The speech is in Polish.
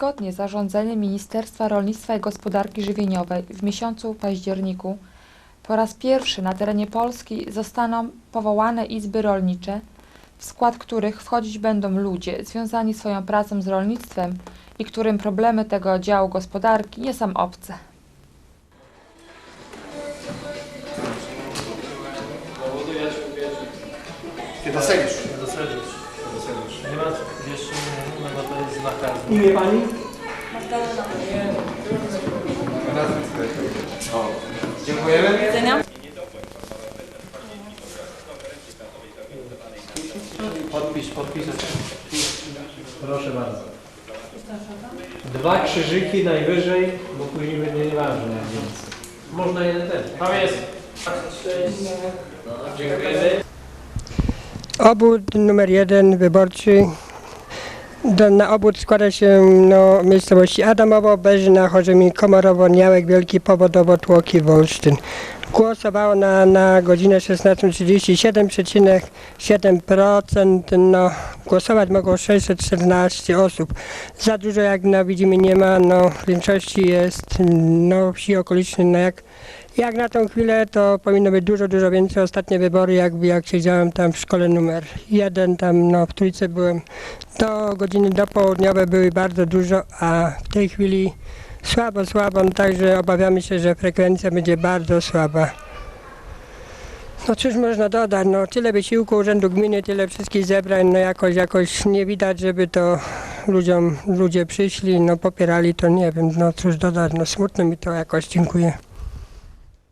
Zgodnie z zarządzeniem Ministerstwa Rolnictwa i Gospodarki Żywieniowej w miesiącu październiku po raz pierwszy na terenie Polski zostaną powołane izby rolnicze, w skład których wchodzić będą ludzie związani swoją pracą z rolnictwem i którym problemy tego działu gospodarki nie są obce. Nie ma jeszcze nie, bo to jest nakaz. Imię pani? Razem tutaj. O. Dziękujemy. Podpisz, podpisz. Proszę bardzo. Dwa krzyżyki najwyżej, bo później będzie nieważne więcej. Można jeden ten. Tam jest. Dziękujemy. Obwód numer jeden wyborczy. Do, na obwód składa się no, miejscowości Adamowo, Beżyna, Chorzymin, Komorowo, Niałek, Wielki Powodowo, Tłoki, Wolsztyn. Głosowało na, na godzinę 16.30 7,7%. No, głosować mogło 614 osób. Za dużo jak no, widzimy nie ma, no, w większości jest no, wsi okolicznych, no jak Jak na tą chwilę to powinno być dużo, dużo więcej. Ostatnie wybory, jak, jak siedziałem tam w szkole numer jeden, tam no, w trójce byłem, to godziny dopołudniowe były bardzo dużo, a w tej chwili słabo, słabo, no, także obawiamy się, że frekwencja będzie bardzo słaba. No cóż można dodać, no tyle wysiłku Urzędu Gminy, tyle wszystkich zebrań, no jakoś, jakoś nie widać, żeby to ludziom, ludzie przyszli, no popierali to, nie wiem, no cóż dodać, no smutno mi to jakoś, dziękuję.